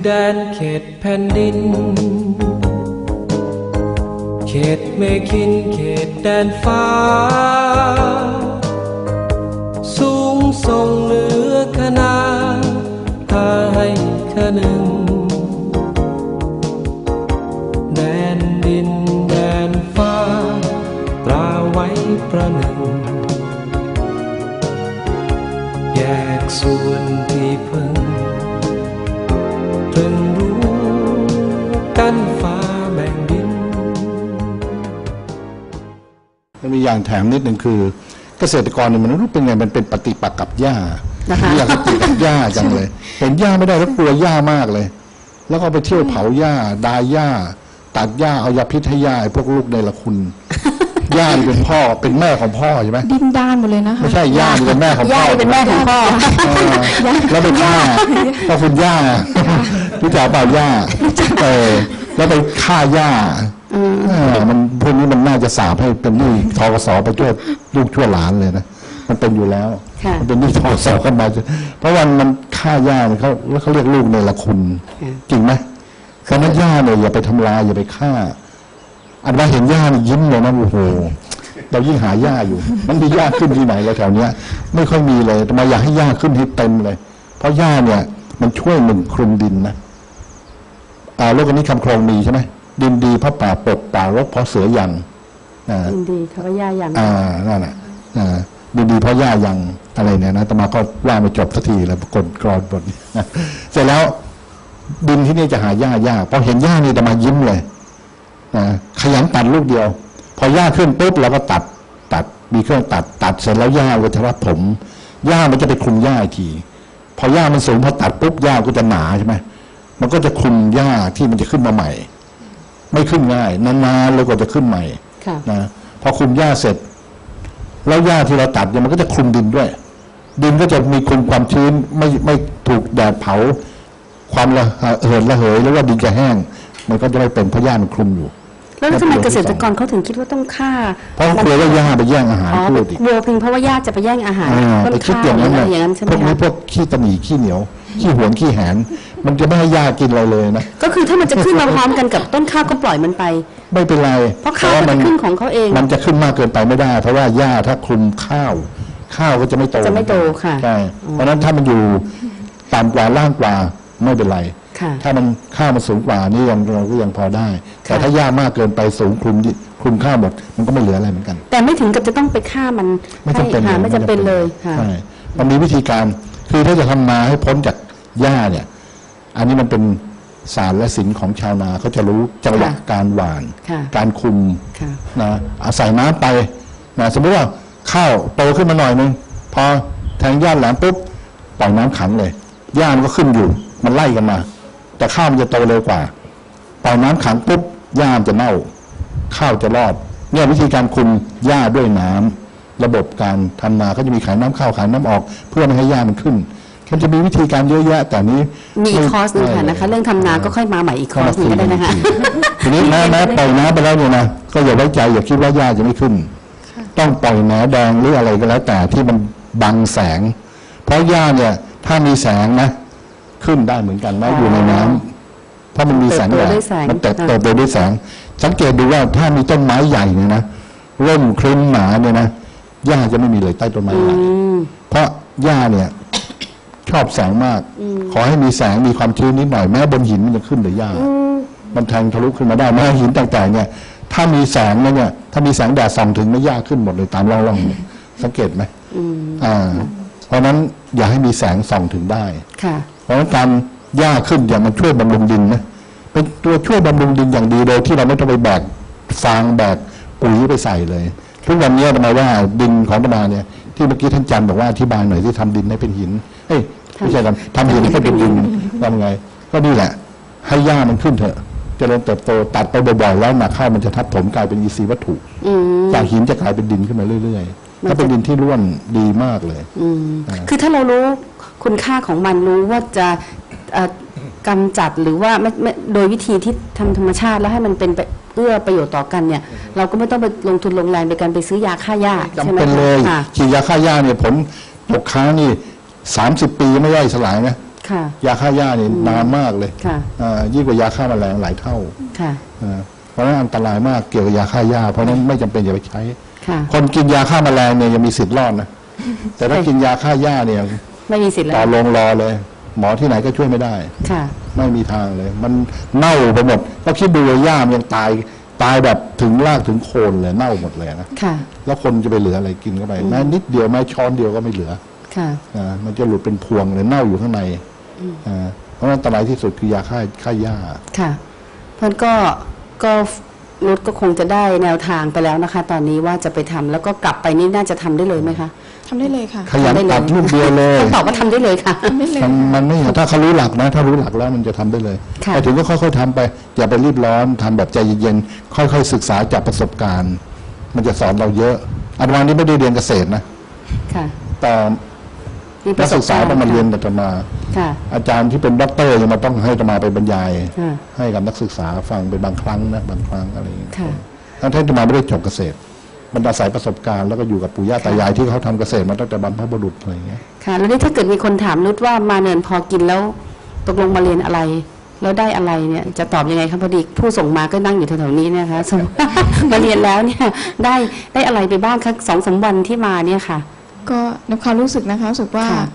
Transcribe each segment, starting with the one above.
ือแดนเขตแผ่นดิน เขตเมขินเขตแดนฟ้า สูงส่งเหนือคณาพาให้คะหนึ่งแดนดินแดนฟ้า ตราไว้ประหนึ่ง แยกส่วน อย่างแถมนิดหนึ่งคือ เกษตรกรเนี่ยมันรู้เป็นไงมันเป็นปฏิปักษ์กับหญ้านะคะอยากปฏิกับหญ้าจังเลยเห็นหญ้าไม่ได้แล้วกลัวหญ้ามากเลย แล้วก็ไปเที่ยวเผาหญ้าดายหญ้า ตัดหญ้าเอายาพิษให้หญ้าไอ้พวกลูกในละคุณหญ้านี่เป็นพ่อเป็นแม่ของพ่อใช่ไหมดินดานหมดเลยนะคะไม่ใช่หญ้านี่เป็นแม่ของพ่ย่าอเป็นแม่ของพ่อเออแล้วไปฆ่าก็คุณย่ารู้จักเปล่าย่าเออแล้วไปฆ่าย่าเออ มันพวกนี้มันน่าจะสาบให้เป็นหนี้ทกสไปช่วยลูกช่วยหลานเลยนะมันเป็นอยู่แล้วค่ะมันเป็นหนี้ทกสกันมาเพราะวันมันฆ่าย่าเนี่ยเขาแล้วเขาเรียกลูกในละคุณ จริงไหมเพราะฉะนั้นย่าเนี่ยอย่าไปทำลายอย่าไปฆ่า อันว่าเห็นย่านี่ยิ้มเลยนะโอ้โหเรายิ่งหาย่าอยู่ มันมีย่าขึ้นที่ไหนแล้วแถวเนี้ย ไม่ค่อยมีเลยแต่มาอยากให้ย่าขึ้นให้เต็มเลย เพราะย่าเนี่ย มันช่วยหนึ่งคลุมดินนะอ่าโลกอันนี้คำโครงมีใช่ไหม ดินดีเพราะป่าปกป่ารกเพราะเสือยังอ่ายินดีค่ะว่าย่ายังอ่านั่นแหละอ่าดินดีเพราะย่ายังอะไรเนี่ยนะแต่มาก็ว่าไม่จบสักทีแล้วกดกรอนบทเสร็จแล้วดินที่นี่จะหาหญ้ายากพอเห็นหญ้านี่จะมายิ้มเลยนะขยันตัดลูกเดียว พอหญ้าขึ้นปุ๊บเราก็ตัดตัดมีเครื่องตัดตัดเสร็จแล้วหญ้าก็จะรับผมหญ้ามันจะไปคลุมหญ้าอีกที พอหญ้ามันสูงพอตัดปุ๊บหญ้าก็จะหนาใช่ไหมมันก็จะคลุมหญ้าที่มันจะขึ้นมาใหม่ ไม่ขึ้นง่ายนานๆแล้วก็จะขึ้นใหม่ค่ะนะพอคลุมหญ้าเสร็จ แล้วหญ้าที่เราตัดเนี่ยมันก็จะคลุมดินด้วย ดินก็จะมีคลุมความชื้นไม่ไม่ถูกแดดเผา ความระเหินระเหยหรือว่าดินจะแห้ง มันก็จะไม่เป็นเพราะหญ้ามันคลุมอยู่ แล้วทำไมเกษตรกรเขาถึงคิดว่าต้องฆ่า เพราะกลัวว่าหญ้าไปแย่งอาหารอ๋อพืชอีกกลัวเพียงเพราะว่าย่าจะไปแย่งอาหารอ่าต้นไปคิดข้าวอย่างนั้นอะไรน่ะอย่างนั้นใช่ไหพมวกนี้คะพวกขี้ตะหนีขี้เหนียวขี้หวนขี้แหน มันจะไม่ให้หญ้ากินเราเลยนะ ก็คือถ้ามันจะขึ้นมาพร้อมกันกับต้นข้าวก็ปล่อยมันไป ไม่เป็นไรเพราะข้าวแต่ก็มัจะขึ้นของเขาเอง มันจะขึ้นมากเกินไปไม่ได้ เพราะว่าหญ้าถ้าคลุมข้าว ข้าวก็จะไม่โตจะไม่โตค่ะใช่เพราะฉะนั้นถ้ามันอยู่ต่ำกว่าล่างกว่าไม่เป็นไรค่ะถ้ามันข้าวมันสูงกว่านี่ยังเราก็ยังพอได้ แต่ค่ะถ้าหญ้ามากเกินไปสูงคลุมดิคลุมข้าวหมด มันก็ไม่เหลืออะไรเหมือนกัน แต่ไม่ถึงกับจะต้องไปฆ่ามันไม่จำเป็นให้ค่ะไม่จำเป็นเลยค่ะใช่มันมีวิธีการคือถ้าจะทำนาให้พ้นจากหญ้าเนี่ย อันนี้มันเป็นศาสตร์และศิลป์ของชาวนาเขาจะรู้จังหวะค่ะการหว่าน ค่ะการคุมค่ะ นะอาศัยน้ำไปนะสมมติว่าข้าวโตขึ้นมาหน่อยนึงพอแทงหญ้าแหลมปุ๊บปล่อยน้ำขังเลยหญ้ามันก็ขึ้นอยู่ มันไล่กันมา แต่ข้าวมันจะโตเร็วกว่าปล่อยน้ำขังปุ๊บหญ้ามันจะเน่า ข้าวจะรอดเนี่ยวิธีการคุมหญ้าด้วยน้ำระบบการทำนาเขาจะมีขายน้ำเข้าขายน้ำออก เพื่อไม่ให้หญ้ามันขึ้น มันจะมีวิธีการเยอะแยะแต่นี้มีอีกคอร์สหนึงค่ะนะคะ เรื่องทำนาก็ค่อยมาใหม่อีกคอร์สหนึงก็ได้นะคะ ทีนี้แม้แม้ปล่อยน้ำไปแล้วเนี่ยนะก็อย่าไว้ใจอย่าคิดว่าหญ้าจะไม่ขึ้น ต้องปล่อยแหนแดงหรืออะไรก็แล้วแต่ที่มันบังแสง เพราะหญ้าเนี่ยถ้ามีแสงนะ ขึ้นได้เหมือนกันแม้อยู่ในน้ำเพราะมันมีแสงแดเติบโตดด้วยแสง มันเติบค่ะเติบโตด้วยแสง สังเกตดูว่าถ้ามีต้นไม้ใหญ่เนี่ยนะร่มครึ้มหนาเนี่ยนะหญ้าจะไม่มีเลยใต้ต้นไม้ใหญ่ อืม เพราะหญ้าเนี่ย ชอบแสงมาก ขอให้มีแสงมีความชื้นนิดหน่อยแม้บนหินมันจะขึ้นหรือหญ้ามันแทงทะลุขึ้นมาได้แม้หินต่างๆเนี่ย ถ้ามีแสงนะเนี่ยถ้ามีแสงแดดส่องถึงไม่ยากขึ้นหมดเลยตามร่องๆเนี่ยสังเกตไหมอ่า เพราะฉะนั้นอย่าให้มีแสงส่องถึงได้ค่ะเพราะฉะนั้นการหญ้าขึ้นอย่างมันช่วยบำรุงดินนะเป็นตัวช่วยบำรุงดินอย่างดีโดยที่เราไม่ต้องไปแบกฟางแบกปุ๋ยไปใส่เลยทุกวันนี้ทำไมว่าดินของธรรมาเนี่ยที่เมื่อกี้ท่านจันทร์บอกว่าอธิบายหน่อยที่ทำดินให้เป็นหินเอ้ย ไม่ใช่ทำทำหินให้เป็นดินทำไง ก็นี่แหละ ให้หญ้ามันขึ้นเถอะเจริญเติบโตตัดไปบ่อยๆแล้วหนาข้าวมันจะทับถมกลายเป็นอีซีย์วัตถุอืมจากหินจะกลายเป็นดินขึ้นมาเรื่อยๆมันจะถ้าเป็นดินที่ร่วนดีมากเลยอืมคือถ้าเรารู้คุณค่าของมันรู้ว่าจะเอ่อกำจัดหรือว่าไม่ไม่โดยวิธีที่ทำธรรมชาติแล้วให้มันเป็นไปเอื้อประโยชน์ต่อกันเนี่ย เราก็ไม่ต้องไปลงทุนลงแรงในการไปซื้อยาฆ่าหญ้าใช่จำไหมเป็นเลยค่ะฉีดยาฆ่าหญ้าเนี่ยผลตกค้างนี่ สามสิบปีไม่ย่อยสลายนะค่ะ ยาฆ่าหญ้านี่นานมากเลยค่ะ อ่ายิ่งกว่ายาฆ่าแมลงหลายเท่าค่ะ อ่าเพราะฉะนั้นอันตรายมากเกี่ยวกับยาฆ่าหญ้าเพราะฉะนั้นไม่จำเป็นอย่าไปใช้ ค่ะ คนกินยาฆ่าแมลงเนี่ยยังมีสิทธิ์รอดนะแต่ถ้ากินยาฆ่าหญ้าเนี่ยไม่มีสิทธิ์แล้ต่อว ลงรอเลย หมอที่ไหนก็ช่วยไม่ได้ ค่ะ ไม่มีทางเลย มันเน่าไปหมดก็คิดดูว่าหญ้ามันยังตายตายแบบถึงรากถึงโคนเลยเน่าหมดเลยนะ ค่ะ แล้วคนจะไปเหลืออะไรกินเข้าไปแม้นิดเดียวแม้ช้อนเดียวก็ไม่เหลือค่ะอ่า มันจะหลุดเป็นพวงเลยเน่าอยู่ข้างในอ่าเพราะฉะนั้นอันตรายที่สุดคือยาฆ่าฆ่าหญ้าค่ะเพื่อนก็ก็นุชก็คงจะได้แนวทางไปแล้วนะคะ ตอนนี้ว่าจะไปทำแล้วก็กลับไปนี่น่าจะทำได้เลยไหมคะทำได้เลยค่ะขยันทำได้เลยตัดลูกเดียวเลยต้องตอบว่าทำได้เลยค่ะทำได้เลยมันค่ะมันไม่ถ้าเขารู้หลักนะ ถ้ารู้หลักแล้วมันจะทำได้เลยค่ะไปถึงก็ค่อยๆทำไป อย่าไปรีบร้อนทำแบบใจเย็นๆค่อยๆศึกษาจากประสบการณ์ มันจะสอนเราเยอะอาตมานี่ไม่ได้เรียนเกษตรนะค่ะแต่ มีปนัระกสศึบกษาการณ์ ต้องมาเรียนอาตมา ค่ะ อาจารย์ที่เป็นด็อกเตอร์ยังมาต้องให้อาตมาไปบรรยาย ค่ะ ให้กับนักศึกษาฟังเป็นบางครั้งนะบางครั้งอะไรอย่างเงี้ยค่ะ ทั้งที่อาตมาไม่ได้จบเกษตร มันอาศัยประสบการณ์แล้วก็อยู่กับปู่ย่าตายายที่เขาทำเกษตรมาตั้งแต่บรรพบุรุษอะไรอย่างเงี้ย ค่ะ แล้วนี่ถ้าเกิดมีคนถามนุชว่ามาเนินพอกินแล้วตกลงมาเรียนอะไร แล้วได้อะไรเนี่ย จะตอบยังไงครับพอดีผู้ส่งมาก็นั่งอยู่แถวๆนี้เนยนะคะสมมติว่ามาเรียนแล้วเนี่ยได้ได้อะไรไปบ้างคะสองสามวันที่มาเนี่ยค่ะ ก็ในความรู้สึกนะคะรู้สึกว่าค่ะ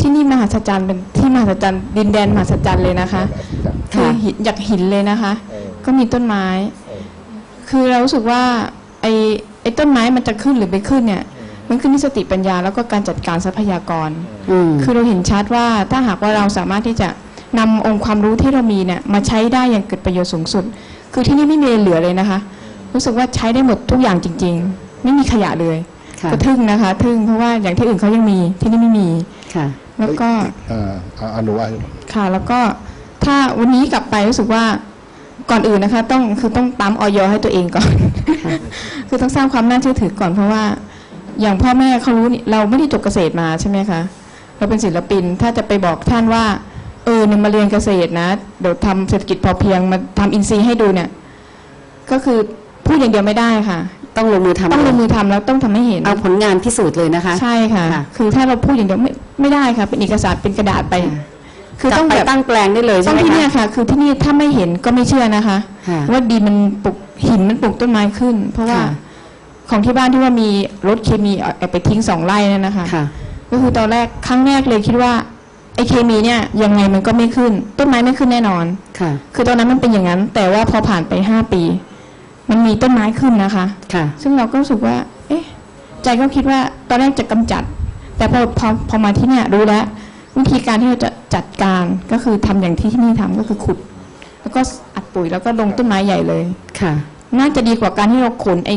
ที่นี่มหัศจรรย์เป็นที่มหัศจรรย์ดินแดนมหัศจรรย์เลยนะคะคือหินอยากหินเลยนะคะก็มีต้นไม้คือเรารู้สึกว่าไอ้ไอ้ต้นไม้มันจะขึ้นหรือไม่ขึ้นเนี่ยมันขึ้นที่สติปัญญาแล้วก็การจัดการทรัพยากร อืม คือเราเห็นชัดว่าถ้าหากว่าเราสามารถที่จะนำองค์ความรู้ที่เรามีเนี่ยมาใช้ได้อย่างเกิดประโยชน์สูงสุด คือที่นี่ไม่มีอะไรเหลือเลยนะคะ รู้สึกว่าใช้ได้หมดทุกอย่างจริง ๆ ไม่มีขยะเลยค่ะ ก็ทึ่งนะคะ ทึ่งเพราะว่าอย่างที่อื่นเขายังมีที่นี่ไม่มีค่ะ แล้วก็อ่าอ่าอนุว่าค่ะ แล้วก็ถ้าวันนี้กลับไปรู้สึกว่าก่อนอื่นนะคะ ต้องคือต้องตามออยให้ตัวเองก่อน คือต้องสร้างความน่าเชื่อถือก่อนเพราะว่า อย่างพ่อแม่เขารู้นี่เราไม่ได้จบเกษตรมาใช่ไหมคะเราเป็นศิลปินถ้าจะไปบอกท่านว่า เออเนี่ยมาเรียนเกษตรนะเดี๋ยวทำเศรษฐกิจพอเพียงมาทำอินทรีย์ให้ดูเนี่ย ก็คือพูดอย่างเดียวไม่ได้ค่ะ ต้องลงมือทำต้องลงมือทำแล้วต้องทำให้เห็นเอาผลงานพิสูจน์เลยนะคะ ใช่ค่ะค่ะ คือถ้าเราพูดอย่างเดียวไม่ไม่ได้ค่ะเป็นเอกสารเป็นกระดาษไปคือต้องกลับแบไปบตั้งแปลงได้เลยใช่ต้อไหงมที่เนี่ยคะค่ะ คือที่นี่ถ้าไม่เห็นก็ไม่เชื่อนะคะค่ะว่าดินมันปลูกหินมันปลูกต้นไม้ขึ้น เพราะว่าค่ะของที่บ้านที่ว่ามีรถเคมีเอาไปทิ้งสองไร่นั่นนะคะค่ะก็คือตอนแรกครั้งแรกเลยคิดว่าไอ้เคมีเนี่ยยังไงมันก็ไม่ขึ้น ต้นไม้ไม่ขึ้นแน่นอนค่ะ คือตอนนั้นมันเป็นอย่างนั้น แต่ว่าพอผ่านไปห้าปี มันมีต้นไม้ขึ้นนะคะ ค่ะ ซึ่งเราก็รู้สึกว่า เอ๊ะ ใจก็คิดว่าตอนแรกจะกำจัด แต่พอพอพอมาที่เนี่ยรู้แล้ว วิธีการที่เราจะจัดการก็คือทำอย่างที่ที่นี่ทำก็คือขุด แล้วก็อัดปุ๋ยแล้วก็ลงต้นไม้ใหญ่เลย ค่ะ น่าจะดีกว่าการที่เราขนไอ้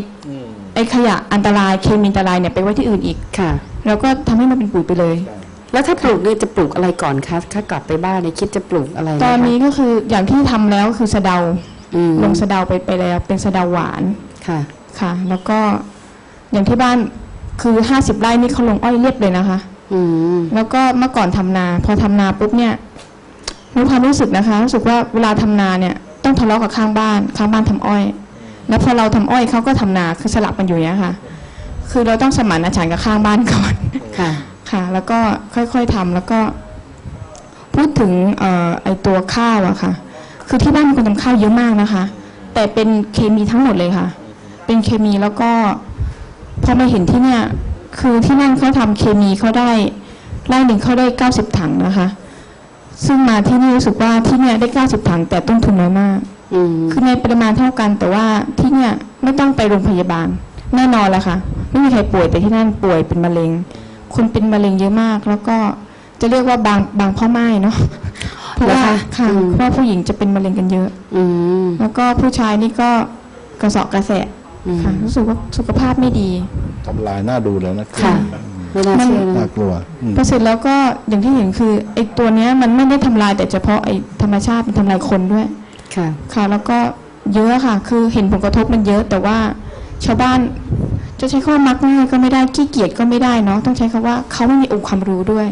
ไอ้ขยะอันตรายเคมีอันตรายเนี่ยไปไว้ที่อื่นอีก ค่ะ แล้วก็ทำให้มันเป็นปุ๋ยไปเลย แล้วถ้าปลูกเนี่ยจะปลูกอะไรก่อนคะ ถ้ากลับไปบ้านเนี่ยคิดจะปลูกอะไระคะตอนนี้ก็คืออย่างที่ทำแล้วคือสะเดาอืม ลงสะเดาไปไปแล้ว เป็นสะเดาหวานค่ะค่ะ แล้วก็อย่างที่บ้านคือห้าสิบไร่นี่เขาลงอ้อยเรียบเลยนะคะอืมแล้วก็เมื่อก่อนทำนา พอทำนาปุ๊บเนี่ยมีความรู้สึกนะคะรู้สึกว่าเวลาทำนาเนี่ย ต้องทะเลาะกับข้างบ้าน ข้างบ้านทำอ้อย แล้วพอเราทำอ้อยเขาก็ทำนาคือสลับกันอยู่อย่างเนี้ยค่ะ คือเราต้องสมานฉันท์กับข้างบ้านก่อนค่ะ ค่ะ แล้วก็ค่อยๆทำแล้วก็ พูดถึงเอ่อไอตัวข้าวอะค่ะ คือที่บ้านมีคนทำข้าวเยอะมากนะคะ แต่เป็นเคมีทั้งหมดเลยค่ะ เป็นเคมีแล้วก็พอมาเห็นที่เนี่ย คือที่นั่นเขาทำเคมีเขาได้ไร่หนึ่งเขาได้เก้าสิบถังนะคะ ซึ่งมาที่นี่รู้สึกว่าที่เนี่ยได้เก้าสิบถัง แต่ต้นทุนน้อยมากอืมคือในปริมาณเท่ากันแต่ว่าที่เนี่ยไม่ต้องไปโรงพยาบาล แน่นอนแหละค่ะไม่มีใครป่วยแต่ที่นั่นป่วยเป็นมะเร็ง คนเป็นมะเร็งเยอะมาก แล้วก็จะเรียกว่าบางบางพ่อไม้เนาะ เพราะว่าเหรอคะค่ะอืมเพราะว่าผู้หญิงจะเป็นมะเร็งกันเยอะ อืมแล้วก็ผู้ชายนี่ก็กระเสอบกระแสะอืมค่ะรู้สึกว่าสุขภาพไม่ดีทำลายหน้าดูเลยนะค่ะไม่น่าเชื่อน่านะกลัวอืมพอเสร็จแล้วก็อย่างที่เห็นคือไอ้ตัวเนี้ยมันไม่ได้ทำลายแต่เฉพาะไอ้ธรรมชาติมันทำลายคนด้วยค่ะ ค่ะ แล้วก็เยอะค่ะ คือเห็นผลกระทบมันเยอะ แต่ว่าชาวบ้านจะใช้คำว่ามักง่ายก็ไม่ได้ขี้เกียจก็ไม่ได้เนาะต้องใช้คำว่าเขาไม่มีองค์ความรู้ด้วย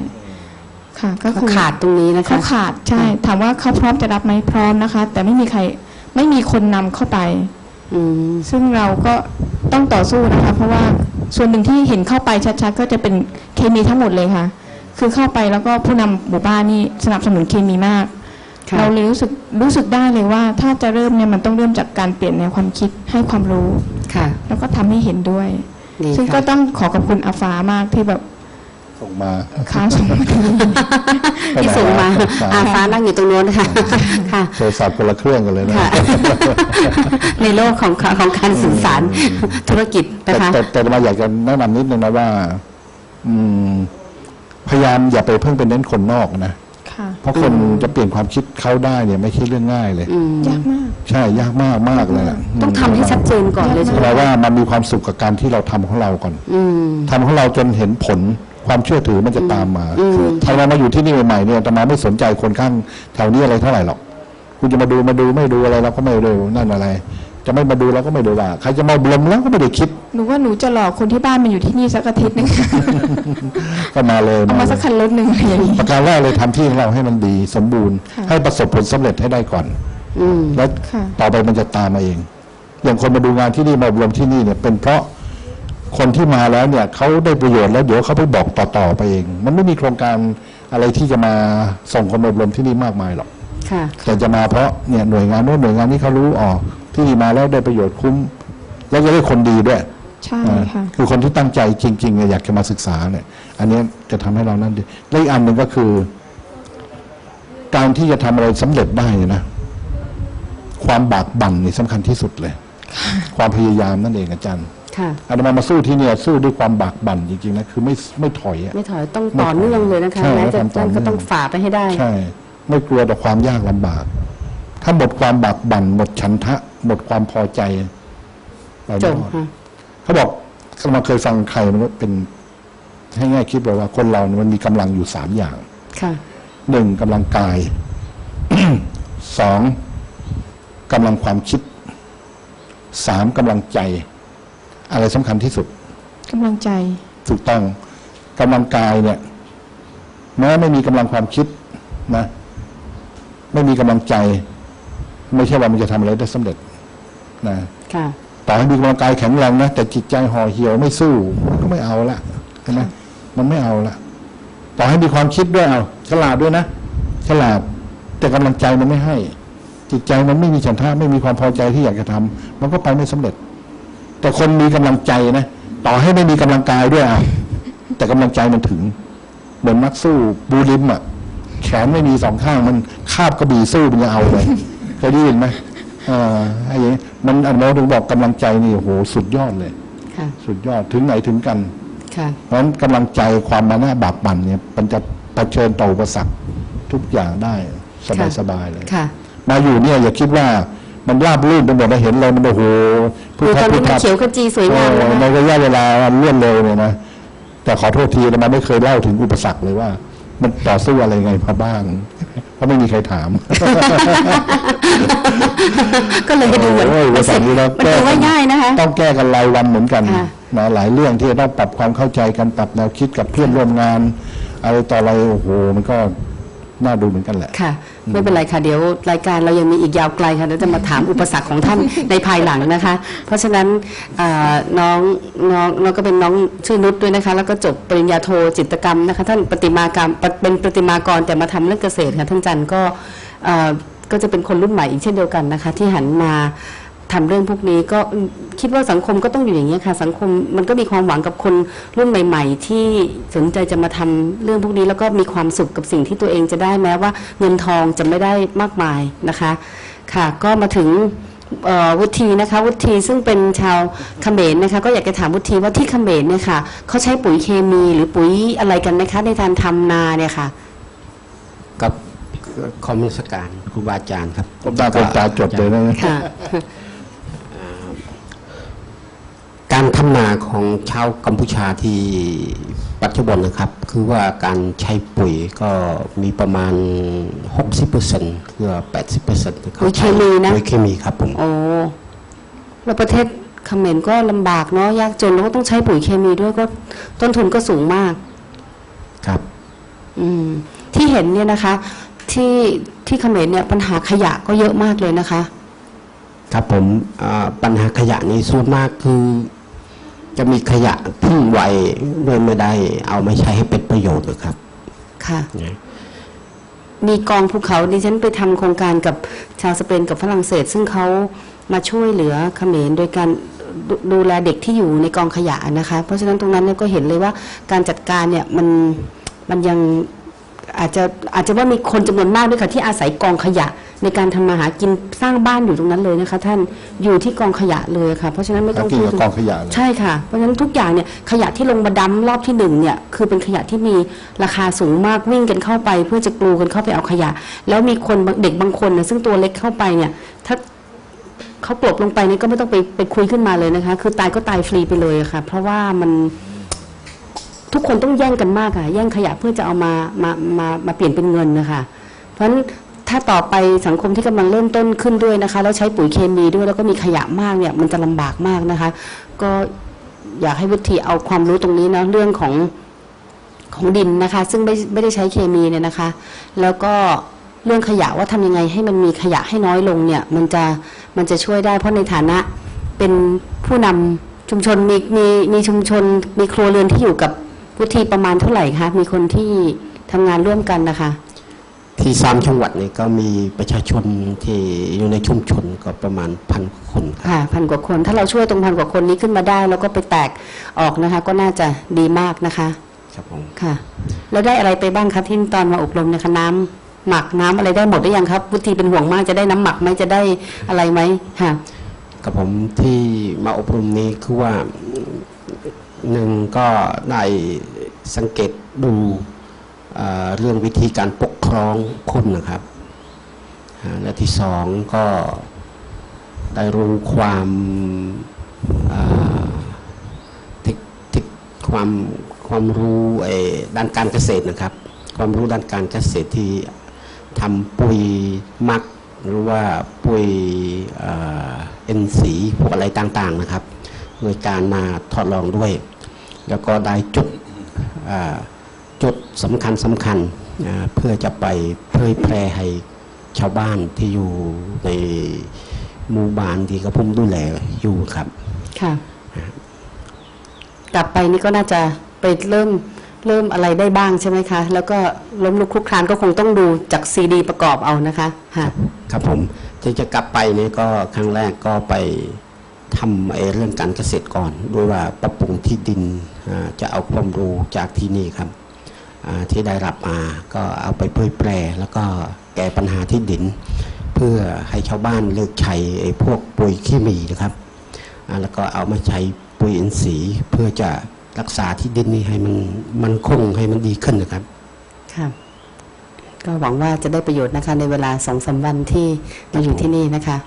ค่ะก็เขาคือขาดตรงนี้นะคะเขาขาดใช่ ถามว่าเขาพร้อมจะรับไหมพร้อมนะคะ แต่ไม่มีใครไม่มีคนนำเข้าไปอืมซึ่งเราก็ต้องต่อสู้นะคะ เพราะว่าส่วนหนึ่งที่เห็นเข้าไปชัดๆ ก็จะเป็นเคมีทั้งหมดเลยค่ะ คือเข้าไปแล้วก็ผู้นำหมู่บ้านนี่สนับสนุนเคมีมากค่ะเราเลยรู้สึกรู้สึกได้เลยว่า ถ้าจะเริ่มเนี่ยมันต้องเริ่มจากการเปลี่ยนแนวความคิดให้ความรู้ค่ะ แล้วก็ทำให้เห็นด้วยดีซึ่งก็ค่ะต้องขอขอบคุณอาฟ้ามากที่แบบ ส่งมาค้างส่งมาที่นี่ที่ส่งมาครับอาฟ้านั่งอยู่ตรงโน้นค่ะค่ะโทรศัพท์คนละเครื่องกันเลยนะค่ะในโลกของของการสื่อสารธุรกิจแต่นะคะแต่แต่มาอยากจะแนะนำนิดนึงนะว่า อืม พยายามอย่าไปเพิ่งเป็นเน้นคนนอกนะค่ะเพราะคนจะเปลี่ยนความคิดเขาได้เนี่ยไม่ใช่เรื่องง่ายเลยอืมยากมาก ใช่ยากมากมากเลยะต้องทำให้ชัดเจนก่อนเลยใช่ไหมเราว่ามันมีความสุขกับการที่เราทำของเราก่อนอืมทำของเราจนเห็นผล ความเชื่อถือมันจะตามมาอืมถ้าเรามาอยู่ที่นี่ใหม่ๆเนี่ยแต่มาไม่สนใจคนข้างแถวนี้อะไรเท่าไหร่หรอก คุณจะมาดูมาดูไม่ดูอะไรเราก็ไม่ดูนั่นอะไร จะไม่มาดูเราก็ไม่ดูว่าใครจะมาบลมแล้วก็ไม่ได้คิดหนูว่าหนูจะหลอกคนที่บ้านมาอยู่ที่นี่สักอาทิตย์หนึงก็มาเลยเอามาสักคันรถหนึ่งอะไรอย่างนี้ประการแรกเลยทำที่ของเราให้มันดีสมบูรณ์ค่ะให้ประสบผลสำเร็จให้ได้ก่อนอืมแล้วค่ะต่อไปมันจะตามมาเองอย่างคนมาดูงานที่นี่มาอบรมที่นี่เนี่ยเป็นเพราะ คนที่มาแล้วเนี่ยเขาได้ประโยชน์แล้วเดี๋ยวเขาไปบอกต่อๆไปเอง มันไม่มีโครงการอะไรที่จะมาส่งคนมาอบรมที่นี่มากมายหรอกค่ะแต่จะมาเพราะเนี่ยหน่วยงานโน้นหน่วยงานนี้เขารู้อ๋อที่นี่มาแล้วได้ประโยชน์คุ้ม แล้วจะได้คนดีด้วยใช่อ่าค่ะคือคนที่ตั้งใจจริงๆเนี่ยอยากจะมาศึกษาเนี่ย อันเนี้ยจะทำให้เรานั่นดีและอีกอันหนึ่งก็คือ การที่จะทำอะไรสำเร็จได้เนี่ยนะ ความบากบั่นนี่สำคัญที่สุดเลย ความพยายามนั่นเองอาจารย์ ค่ะอาตมามาสู้ที่เนี่ยสู้ด้วยความบากบั่นจริงๆนะคือไม่ไม่ถอยอะไม่ถอยต้องต่อเนื่องเลยนะคะใช่แม้จะต้องต่อนั่นก็เนื่องต้องฝ่าไปให้ได้ ใช่ ไม่กลัวต่อความยากลำบาก ถ้าหมดความบากบั่นหมดฉันทะ หมดความพอใจไปจไม่บรอดค่ะเขาบอกเขามาเคยฟังใครมันว่าเป็น ให้ง่ายคิดบอกว่าคนเราเนี่ยมันมีกำลังอยู่สามอย่างค่ะหนึ่งกำลังกายสองกำลังความคิดสามกำลังใจ อะไรสำคัญที่สุดกำลังใจ ถูกต้องกำลังกายเนี่ยแม้ไม่มีกำลังความคิดนะ ไม่มีกำลังใจ ไม่ใช่ว่ามันจะทำอะไรได้สำเร็จนะค่ะต่อให้มีกำลังกายแข็งแรงนะแต่จิตใจห่อเหี่ยวไม่สู้มันก็ไม่เอาละใช่ไหมมันไม่เอาละต่อให้มีความคิดด้วยเอาฉลาดด้วยนะฉลาดแต่กำลังใจมันไม่ให้ จิตใจมันไม่มีฉันทะไม่มีความพอใจที่อยากจะทำมันก็ไปไม่สำเร็จ แต่คนมีกำลังใจนะต่อให้ไม่มีกำลังกายด้วยเอาแต่กำลังใจมันถึง เหมือนนักสู้บูริมอะแขนไม่มีสองข้างมันคาบกระบี่สู้มันจะเอาเลยเคยได้ยินไหมเอ่าไอ้อย่างนี้มันอันโน้ถึงบอกกำลังใจนี่โอ้โหสุดยอดเลยค่ะสุดยอดถึงไหนถึงกันค่ะเพราะฉะนั้นกำลังใจความมานะบากบั่นเนี่ย มันจะเผชิญต่ออุปสรรคทุกอย่างได้สบายสบายๆเลยค่ะมาอยู่เนี่ยอย่าคิดว่า มันราบรื่นไปหมดเราเห็นเลยมันโอ้โหดูตอนนี้มันเขียวขจีสวยงามเอนะอในคะระยะเวลาเลื่อนเร็วเนี่ยนะแต่ขอโทษทีนะมันไม่เคยเล่าถึงอุปสรรคเลยว่า มันต่อสู้อะไรไงมาบ้างเพราะไม่มีใครถาม ก็เลยจะดูเหมือนโอ้ยมันภาษาเสร็จนี้แล้วมันดูว่าง่ายนะคะต้องแก้กันรายวันเหมือนกันค่ะนะหลายเรื่องที่จะต้องปรับความเข้าใจกันปรับแนวคิดกับเพื่อนร่วมงาน อะไรต่ออะไรโอ้โหมันก็น่าดูเหมือนกันแหละค่ะ ไม่เป็นไรค่ะเดี๋ยวรายการเรายังมีอีกยาวไกลค่ะเดี๋ยวจะมาถามอุปสรรคของท่านในภายหลังนะคะ เพราะฉะนั้นอ่าน้องน้องน้องก็เป็นน้องชื่อนุชด้วยนะคะ แล้วก็จบปริญญาโทจิตรกรรมนะคะ ท่านประติมากรรมเป็นประติมากรแต่มาทำเรื่องเกษตรค่ะท่านจันทร์ก็อ่าก็จะเป็นคนรุ่นใหม่อีกเช่นเดียวกันนะคะ ที่หันมา ทำเรื่องพวกนี้ก็คิดว่าสังคมก็ต้องอยู่อย่างนี้ยค่ะ สังคมมันก็มีความหวังกับคนรุ่นใหม่ ๆ ที่สนใจจะมาทำเรื่องพวกนี้ แล้วก็มีความสุขกับสิ่งที่ตัวเองจะได้แม้ว่าเงินทองจะไม่ได้มากมายนะคะค่ะ ก็มาถึงเอ่อวุฒินะคะวุฒิซึ่งเป็นชาวเขมรนะคะก็อยากจะถามวุฒิว่าที่เขมรเนี่ยค่ะเขาใช้ปุ๋ยเคมีหรือปุ๋ยอะไรกันนะคะในการทำนาเนี่ยค่ะกับคอมมิวนิสการครูบาอาจารย์ครับผมตาเป็นตาจดเลยนะค่ะ การทำนาของชาวกัมพูชาที่ปัจจุบันนะครับ คือว่าการใช้ปุ๋ยก็มีประมาณ 60%หรือว่า80%นะครับปุ๋ยเคมีนะปุ๋ยเคมีครับผมโอ้แล้วประเทศเขมรก็ลำบากเนาะยากจนแล้วก็ต้องใช้ปุ๋ยเคมีด้วยก็ต้นทุนก็สูงมาก ครับ อืม ที่เห็นเนี่ยนะคะ ที่ที่เขมรเนี่ยปัญหาขยะก็เยอะมากเลยนะคะ ครับผมอ่าปัญหาขยะนี้ส่วนมากคือ จะมีขยะทิ้งไว้โดยไม่ได้ เอามาใช้ให้เป็นประโยชน์นะครับ ค่ะนะมีกองภูเขาดิฉันไปทำโครงการกับชาวสเปนกับฝรั่งเศส ซึ่งเขามาช่วยเหลือเขมรโดยการดูดูแลเด็กที่อยู่ในกองขยะนะคะ เพราะฉะนั้นตรงนั้นเนี่ยก็เห็นเลยว่าการจัดการเนี่ยมันมันยัง อาจจะอาจจะว่ามีคนจำนวนมากด้วยค่ะที่อาศัยกองขยะในการทำมาหากินสร้างบ้านอยู่ตรงนั้นเลยนะคะ ท่านอยู่ที่กองขยะเลยค่ะ เพราะฉะนั้นไม่ต้องหากินพูดกับถึงกองขยะเลยใช่ค่ะเพราะฉะนั้นทุกอย่างเนี่ยขยะที่ลงมาดั้มรอบที่หนึ่งเนี่ยคือเป็นขยะที่มีราคาสูงมากวิ่งกันเข้าไป เพื่อจะกลูกันเข้าไปเอาขยะ แล้วมีคนบางเด็กบางคนนะซึ่งตัวเล็กเข้าไปเนี่ยถ้าเขากลบลงไปเนี่ยก็ไม่ต้องไปไปคุยขึ้นมาเลยนะคะ คือตายก็ตายฟรีไปเลยอะค่ะ เพราะว่ามัน ทุกคนต้องแย่งกันมากค่ะแย่งขยะเพื่อจะเอามามามามาเปลี่ยนเป็นเงินนะคะเพราะฉะนั้นถ้าต่อไปสังคมที่กำลังเริ่มต้นขึ้นด้วยนะคะแล้วใช้ปุ๋ยเคมีด้วยแล้วก็มีขยะมากเนี่ยมันจะลำบากมากนะคะ ก็อยากให้วุฒิเอาความรู้ตรงนี้นะเรื่องของของดินนะคะ ซึ่งไม่ไม่ได้ใช้เคมีเนี่ยนะคะ แล้วก็เรื่องขยะว่าทำยังไงให้มันมีขยะให้น้อยลงเนี่ยมันจะมันจะช่วยได้ เพราะในฐานะเป็นผู้นำชุมชนมีมีมีชุมชนมีครัวเรือนที่อยู่กับ วุฒิประมาณเท่าไหร่คะมีคนที่ทำงานร่วมกันนะคะ ที่สามจังหวัดนี่ก็มีประชาชนที่อยู่ในชุมชนก็ประมาณพันคนครับค่ะพันกว่าคน ถ้าเราช่วยตรงพันกว่าคนนี้ขึ้นมาได้ แล้วก็ไปแตกออกนะคะ ก็น่าจะดีมากนะคะครับผมค่ะ แล้วได้อะไรไปบ้างคะที่ตอนมาอบรมนะคะน้ำหมักน้ำอะไรได้หมดหรือยังครับวุฒิเป็นห่วงมากจะได้น้ำหมักไหมจะได้อะไรไหมค่ะกับผมที่มาอบรมนี้คือว่า หนึ่งก็ได้สังเกตดูเอ่อเรื่องวิธีการปกครองคนนะครับอ่าและที่สองก็ได้รู้ความเทคเทคความความรู้ด้านการเกษตรนะครับ ความรู้ด้านการเกษตรที่ทำปุ๋ยมักหรือว่าปุ๋ยเอ็นสีพวกอะไรต่างๆนะครับ โดยการมาทดลองด้วย แล้วก็ได้จุดอ่าจุดสำคัญสำคัญอ่าเพื่อจะไปเผยแพร่ให้ชาวบ้านที่อยู่ในหมู่บ้านที่กระผมดูแลอยู่ครับค่ะกลับไปนี่ก็น่าจะไปเริ่มเริ่มอะไรได้บ้างใช่ไหมคะ แล้วก็ล้มลุกคลุกคลานก็คงต้องดูจากซีดีประกอบเอานะคะค่ะครับผมที่จะกลับไปนี่ก็ครั้งแรกก็ไปทำไอ้เรื่องการเกษตรก่อนด้วยว่าปรับปรุงที่ดินอ่า จะเอาความรู้จากที่นี่ครับที่ได้รับมาก็เอาไปเผยแพร่แล้วก็แก้ปัญหาที่ดิน เพื่อให้ชาวบ้านเลิกใช้ไอ้พวกปุ๋ยเคมีนะครับแล้วก็เอามาใช้ปุ๋ยอินทรีย์เพื่อจะรักษาที่ดินนี้ให้มันมันคงให้มันดีขึ้นนะครับค่ะก็หวังว่าจะได้ประโยชน์นะคะในเวลาสองสามวันที่มาอยู่ที่นี่นะคะ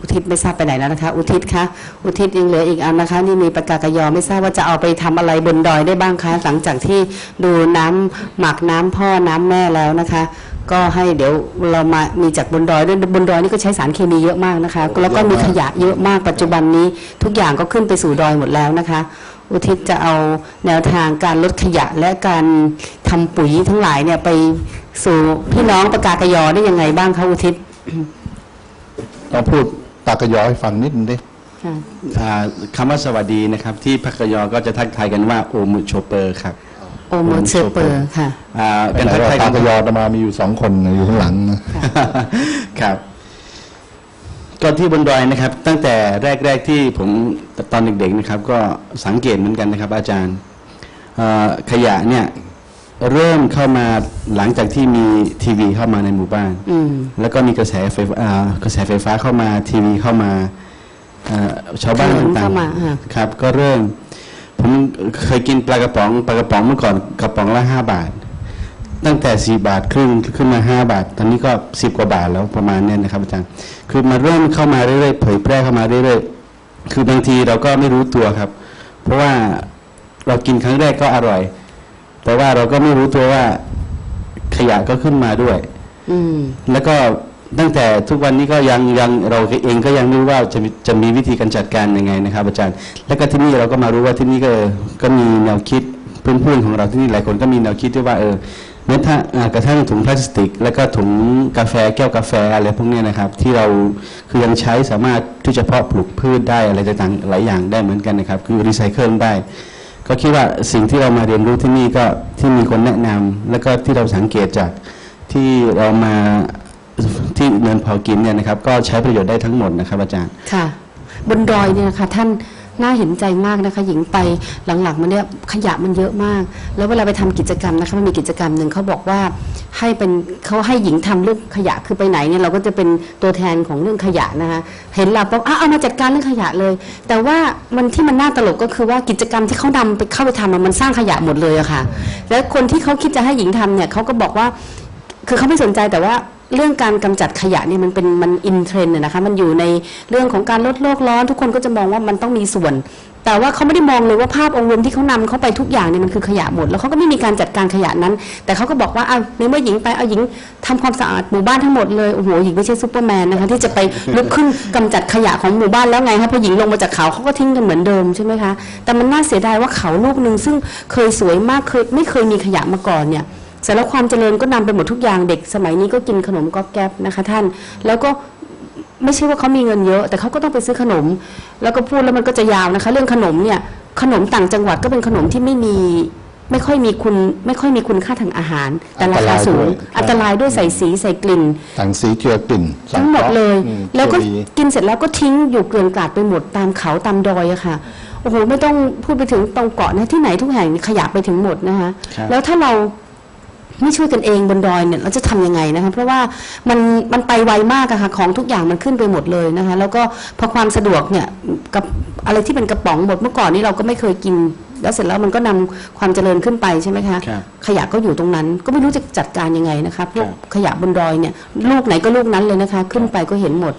อุทิศไม่ทราบไปไหนแล้วนะคะ อุทิศคะอุทิศยังเหลืออีกอันนะคะ นี่มีปากกากยอไม่ทราบว่าจะเอาไปทำอะไรบนดอยได้บ้างคะ หลังจากที่ดูน้ำหมักน้ำพ่อน้ำแม่แล้วนะคะ ก็ให้เดี๋ยวเรามามีจากบนดอยด้วยบนดอยนี่ก็ใช้สารเคมีเยอะมากนะคะ แล้วก็มีขยะเยอะมากปัจจุบันนี้ ทุกอย่างก็ขึ้นไปสู่ดอยหมดแล้วนะคะอุทิศจะเอาแนวทางการลดขยะและการทำปุ๋ยทั้งหลายเนี่ยไปสู่พี่น้องประกากยอได้ยังไงบ้างคะอุทิศต้องพูด ตากระยอให้ฟังนิดนึงดิค่ะอ่าคำว่าสวัสดีนะครับ ที่พักยอก็จะทักทายกันว่าโอมุโชเปอร์ครับโอโมเชเปอร์ค่ะอ่าเป็เป็นนทัทักกทาทายยตากันกระยอจะมามีอยู่สองคนอยู่ข้างหลังนะครับก็ที่บนดอยนะครับ ตั้งแต่แรก ๆที่ผมตอนเด็กๆนะครับ ก็สังเกตเหมือนกันนะครับ อาจารย์อ่าขยะเนี่ย เริ่มเข้ามาหลังจากที่มีทีวีเข้ามาในหมู่บ้านอืมแล้วก็มีกระแสไฟฟ้าอ่ากระแสไฟฟ้าเข้ามาทีวีเข้ามาอ่าชาวบ้านถนนต่างเข้ามาค่ะๆครับ ก็เริ่ม ผมเคยกินปลากระป๋องปลากระป๋องเมื่อก่อนกระป๋องละห้าบาท ตั้งแต่สี่บาทครึ่งขึ้นมาห้าบาท ตอนนี้ก็สิบกว่าบาทแล้วประมาณเนี้ยนะครับอาจารย์คือมาเริ่มเข้ามาเรื่อยๆเผยแพร่เข้ามาเรื่อยๆคือบางทีเราก็ไม่รู้ตัวครับ เพราะว่าเรากินครั้งแรกก็อร่อย แต่ว่าเราก็ไม่รู้ตัวว่าขยะก็ขึ้นมาด้วย อืม แล้วก็ตั้งแต่ทุกวันนี้ก็ยังยังเราเองก็ยังไม่รู้ว่าจะมีจะมีวิธีการจัดการยังไงนะครับ อาจารย์ แล้วก็ที่นี่เราก็มารู้ว่าที่นี่ก็ก็มีแนวคิดเพื่อนๆของเราที่นี่หลายคนก็มีแนวคิดที่ว่าเออแม้ถ้าอ่ากระทั่งถุงพลาสติก แล้วก็ถุงกาแฟแก้วกาแฟอะไรพวกเนี้ยนะครับ ที่เราคือยังใช้สามารถที่จะเพาะปลูกพืชได้อะไรต่างๆหลายอย่างได้เหมือนกันนะครับ คือรีไซเคิลได้ ก็คิดว่าสิ่งที่เรามาเรียนรู้ที่นี่ก็ที่มีคนแนะนำแล้วก็ที่เราสังเกตจากที่เรามาที่เนินเผากินเนี่ยนะครับ ก็ใช้ประโยชน์ได้ทั้งหมดนะครับอาจารย์ค่ะบนดอยเนี่ยนะคะท่าน น่าเห็นใจมากนะคะ หญิงไปหลังๆมันเนี่ยขยะมันเยอะมาก แล้วเวลาไปทำกิจกรรมนะคะมันมีกิจกรรมหนึ่งเขาบอกว่าให้เป็นเขาให้หญิงทำเรื่องขยะคือไปไหนเนี่ยเราก็จะเป็นตัวแทนของเรื่องขยะนะคะเห็นเราปุ๊บอะเอามาจัดการเรื่องขยะเลย แต่ว่ามันที่มันน่าตลกก็คือว่ากิจกรรมที่เขานำไปเข้าไปทำมันสร้างขยะหมดเลยอะค่ะ แล้วคนที่เขาคิดจะให้หญิงทำเนี่ยเขาก็บอกว่า คือเขาไม่สนใจแต่ว่า เรื่องการกำจัดขยะเนี่ยมันเป็นมันอินเทรนด์นะคะมันอยู่ในเรื่องของการลดโลกร้อน ทุกคนก็จะมองว่ามันต้องมีส่วน แต่ว่าเขาไม่ได้มองเลยว่าภาพองค์รวมที่เขานำเข้าไปทุกอย่างเนี่ยมันคือขยะหมด แล้วเขาก็ไม่มีการจัดการขยะนั้น แต่เขาก็บอกว่าเอาในเมื่อหญิงไปเอาหญิงทำความสะอาดหมู่บ้านทั้งหมดเลยโอ้โหหญิงไม่ใช่ซูเปอร์แมนนะคะที่จะไปลุกขึ้นกำจัดขยะของหมู่บ้านแล้วไงคะพอหญิงลงมาจากเขาเขาก็ทิ้งกันเหมือนเดิมใช่ไหมคะแต่มันน่าเสียดายว่าเขาลูกหนึ่งซึ่งเคยสวยมากเคยไม่เคยมีขยะมาก่อนเนี่ย เสร็จแล้วความเจริญก็นำไปหมดทุกอย่างเด็ก สมัยนี้ก็กินขนมก๊อบแก๊บนะคะท่าน แล้วก็ไม่ใช่ว่าเขามีเงินเยอะ แต่เขาก็ต้องไปซื้อขนม แล้วก็พูดแล้วมันก็จะยาวนะคะ เรื่องขนมเนี่ยขนมต่างจังหวัดก็เป็นขนมที่ไม่มีไม่ค่อยมีคุณไม่ค่อยมีคุณค่าทางอาหาร แต่ราคาสูง อันตรายด้วยใส่สีใส่กลิ่นต่างสีเกลือกลิ่นสังทั้งหมดคราะห์เลยอืมแล้วก็เจดีกินเสร็จแล้วก็ทิ้งอยู่เกลื่อนกลาดไปหมดตามเขาตามดอยอะค่ะโอ้โหไม่ต้องพูดไปถึงตรงเกาะนะที่ไหนทุกแห่งขยะไปถึงหมดนะคะครับแล้วถ้าเรา ไม่ช่วยกันเองบนดอยเนี่ยเราจะทำยังไงนะคะเพราะว่ามันมันไปไวมากอะค่ะของทุกอย่างมันขึ้นไปหมดเลยนะคะแล้วก็พอความสะดวกเนี่ยกับอะไรที่เป็นกระป๋องหมดเมื่อก่อนนี้เราก็ไม่เคยกิน แล้วเสร็จแล้วมันก็นำความเจริญขึ้นไปใช่ไหมคะครับขยะก็อยู่ตรงนั้น ก็ไม่รู้จะจัดการยังไงนะคะพวกครับขยะบนดอยเนี่ยลูกไหนก็ลูกนั้นเลยนะคะ ขึ้นไปก็เห็นหมด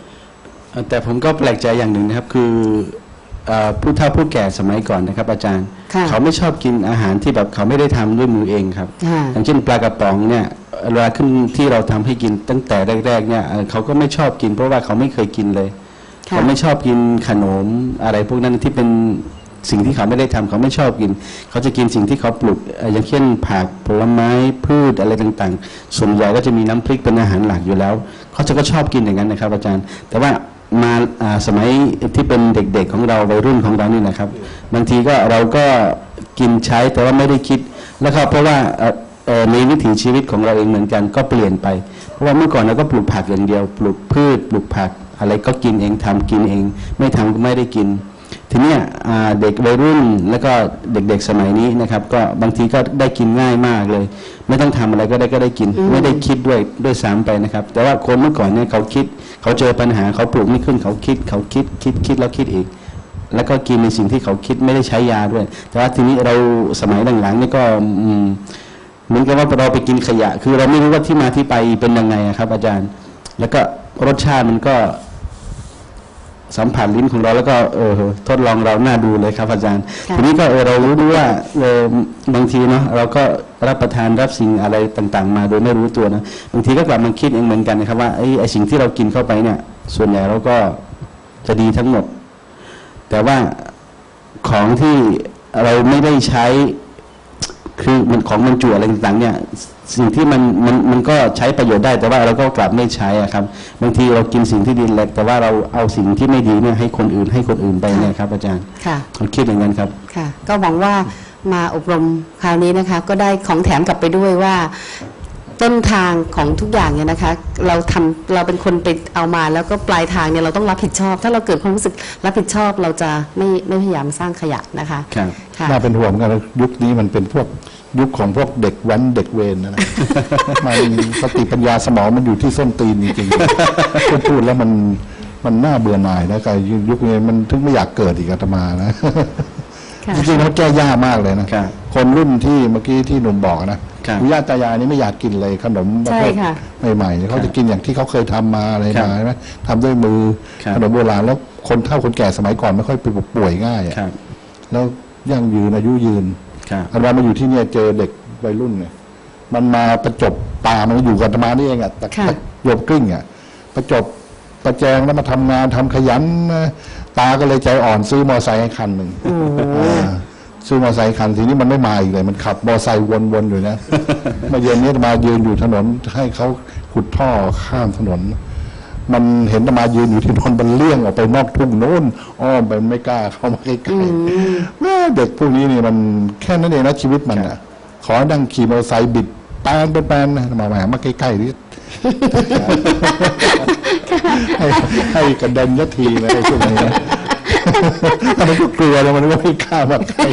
เอ่อแต่ผมก็แปลกใจอย่างหนึ่งนะครับคือเอ่อ ผู้เฒ่าผู้แก่สมัยก่อนนะครับ อาจารย์ ค่ะเขาไม่ชอบกินอาหารที่แบบเขาไม่ได้ทำด้วยมือเองครับ ค่ะ อย่างเช่นปลากระป๋องเนี่ยเวลาขึ้นที่เราทำให้กินตั้งแต่แรกๆเนี่ยเอ่อเขาก็ไม่ชอบกิน เพราะว่าเขาไม่เคยกินเลย ค่ะ เขาไม่ชอบกินขนมอะไรพวกนั้นที่เป็นสิ่งที่เขาไม่ได้ทำเขาไม่ชอบกิน เขาจะกินสิ่งที่เขาปลูกเอ่ออย่างเช่นผักผลไม้พืชอะไรต่างๆ ส่วนใหญ่ก็จะมีน้ำพริกเป็นอาหารหลักอยู่แล้ว เขาจะก็ชอบกินอย่างนั้นนะครับ อาจารย์ แต่ว่า มาสมัยที่เป็นเด็กๆของเราวัยรุ่นของเรานี่นะครับ บางทีก็เราก็กินใช้แต่ว่าไม่ได้คิดแล้วก็เพราะว่าในวิถีชีวิตของเราเองเหมือนกันก็เปลี่ยนไป เพราะว่าเมื่อก่อนเราก็ปลูกผักอย่างเดียว ปลูกพืช ปลูกผัก อะไรก็กินเองทำกินเอง ไม่ทำก็ไม่ได้กิน ทีเนี้ยอ่าเด็กวัยรุ่นแล้วก็เด็กๆสมัยนี้นะครับก็บางทีก็ได้กินง่ายมากเลย ไม่ต้องทำอะไรก็ได้ก็ได้กิน ไม่ได้คิดด้วยด้วยซ้ำไปนะครับ แต่ว่าคนเมื่อก่อนเนี่ยเขาคิด เขาเจอปัญหาเขาปลูกไม่ขึ้นเขาคิด เขาคิดคิดคิดแล้วคิดอีก แล้วก็กินในสิ่งที่เขาคิดไม่ได้ใช้ยาด้วย แต่ว่าทีนี้เราสมัยหลังๆนี่ก็อืมเหมือนกับว่าเราไปกินขยะ คือเราไม่รู้ว่าที่มาที่ไปเป็นยังไงอะครับ อาจารย์ แล้วก็รสชาติมันก็ สัมผัสลิ้นของเราแล้วก็เออทดลองเราหน้าดูเลยครับอาจารย์ค่ะทีนี้ก็เออเรารู้ด้วยว่าเออบางทีเนาะเราก็รับประทานรับสิ่งอะไรต่าง ๆ มาโดยไม่รู้ตัวนะบางทีก็กลับมาคิดเองเหมือนกันนะครับว่าไอ้ไอ้สิ่งที่เรากินเข้าไปเนี่ย ส่วนใหญ่เราก็จะดีทั้งหมด แต่ว่าของที่เราไม่ได้ใช้คือมันของมันจุอะไรต่างๆเนี่ย สิ่งที่มันมันมันก็ใช้ประโยชน์ได้แต่ว่าเราก็กลับไม่ใช้อะครับบางทีเรากินสิ่งที่ดีแหละแต่ว่าเราเอาสิ่งที่ไม่ดีเนี่ยให้คนอื่นให้คนอื่นไปเนี่ยครับ อาจารย์ค่ะผมคิดอย่างนั้นครับค่ะ ก็หวังว่ามาอบรมคราวนี้นะคะ ก็ได้ของแถมกลับไปด้วยว่าต้นทางของทุกอย่างเนี่ยนะคะ เราทำเราเป็นคนไปเอามาแล้วก็ปลายทางเนี่ยเราต้องรับผิดชอบ ถ้าเราเกิดความรู้สึกรับผิดชอบเราจะไม่ไม่พยายามสร้างขยะนะคะครับค่ะน่าเป็นห่วงกันนะยุคนี้มันเป็นพวก ยุคของพวกเด็กแว้นเด็กเวรนะนะ มันสติปัญญาสมองมันอยู่ที่ส้นตีนจริงๆพูดพูดแล้วมันมันน่าเบื่อหน่ายนะกับยุคนี้มันถึงไม่อยากเกิดอีกอาตมานะค่ะจริงๆแล้วแก้ยากมากเลยนะครับคนรุ่นที่เมื่อกี้ที่หนุ่มบอกนะครับปู่ย่าตายายนี่ไม่อยากกินเลยขนมประใช่เภทค่ะใหม่ๆเนี่ยเขาจะกินอย่างที่เขาเคยทำมาอะไรครับมาใช่ไหมทำด้วยมือครับขนมโบราณแล้วคนเฒ่าคนแก่สมัยก่อนไม่ค่อยป่วยง่ายอะครับแล้วยั่งยืนอายุยืน ครับอันว่ามาอยู่ที่เนี่ยเจอเด็กวัยรุ่นเนี่ยมันมาประจบตามันอยู่กับอาตมานี่เองอะตะค่ะ ตะโยบกลิ้งอะประจบประแจงแล้วมาทำงานทำขยันนะตาก็เลยใจอ่อนซื้อมอไซค์ให้คันหนึ่งอ่าซื้อมอไซค์คันทีนี้มันไม่มาอีกเลย มันขับมอไซค์วนๆอยู่นะมาเย็นนี้อาตมายืนอยู่ถนนให้เขาขุดท่อข้ามถนน มันเห็นอาตมายืนอยู่ที่ถนนมันเลี่ยงออกไปนอกทุ่งโน้นอ้อมไปมันไม่กล้าเข้ามาใกล้ๆแม่เด็กพวกนี้นี่มันแค่นั้นเองนะชีวิตมันอะ ขอนั่งขี่มอเตอร์ไซค์บิดแปนเป็นแปนนะมาแหมมาใกล้ๆดิให้ให้กระเด็นยัทีนะไอ้ช่วงนี้นะมันก็กลัวแล้วมันก็ไม่กล้ามาใกล้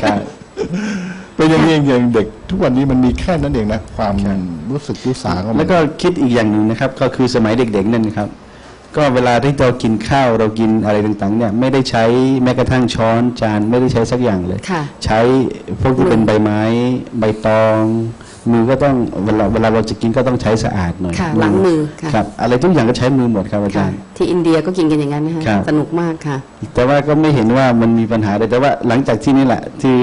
เป็นอย่างนี้เองอย่างเด็กทุกวันนี้มันมีแค่นั้นเองนะ ความรู้สึกรู้สาของมันแล้วก็คิดอีกอย่างหนึ่งนะครับ ก็คือสมัยเด็กๆนั่นนะครับ ก็เวลาที่เรากินข้าวเรากินอะไรต่างๆเนี่ยไม่ได้ใช้แม้กระทั่งช้อนจานไม่ได้ใช้สักอย่างเลยค่ะใช้พวกที่เป็นใบไม้ ใบตองมือก็ต้องเวลาเวลาเราจะกินก็ต้องใช้สะอาดหน่อยค่ะล้างมือค่ะครับ อะไรทุกอย่างก็ใช้มือหมดครับอาค่ะจารย์ที่อินเดียก็กินกันอย่างนั้นนะคะครับสนุกมากค่ะ แต่ว่าก็ไม่เห็นว่ามันมีปัญหาเลยแต่ว่าหลังจากที่นี่แหละที่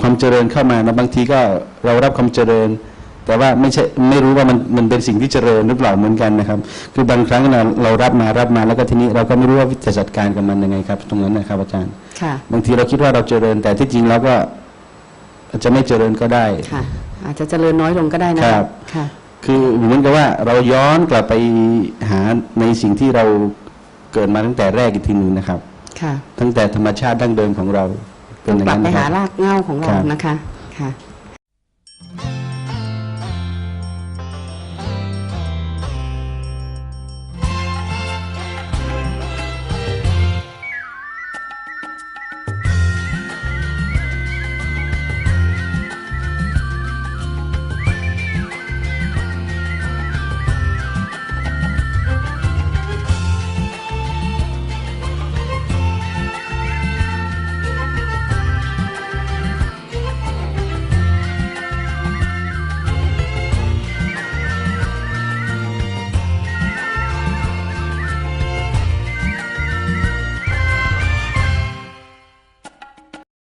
ความเจริญเข้ามานะบางทีก็เรารับความเจริญ แต่ว่าไม่ใช่ไม่รู้ว่ามันมันเป็นสิ่งที่เจริญหรือเปล่าเหมือนกันนะครับ คือบางครั้งเราเรารับมารับมาแล้วก็ทีนี้เราก็ไม่รู้ว่าจะจัดการกับมันยังไงครับ ตรงนั้นนะครับอาจารย์ค่ะบางทีเราคิดว่าเราเจริญ แต่ที่จริงเราก็อาจจะไม่เจริญก็ได้ค่ะ อาจจะเจริญน้อยลงก็ได้นะครับค่ะคือเหมือนกับว่าเราย้อนกลับไปหาในสิ่งที่เราเกิดมาตั้งแต่แรกอีกทีหนึ่งนะครับ ค่ะ ตั้งแต่ธรรมชาติดั้งเดิมของเรา เป็นอย่างกลับนั้นไปนะคหารับรากเหง้าของเราครับนะคะค่ะ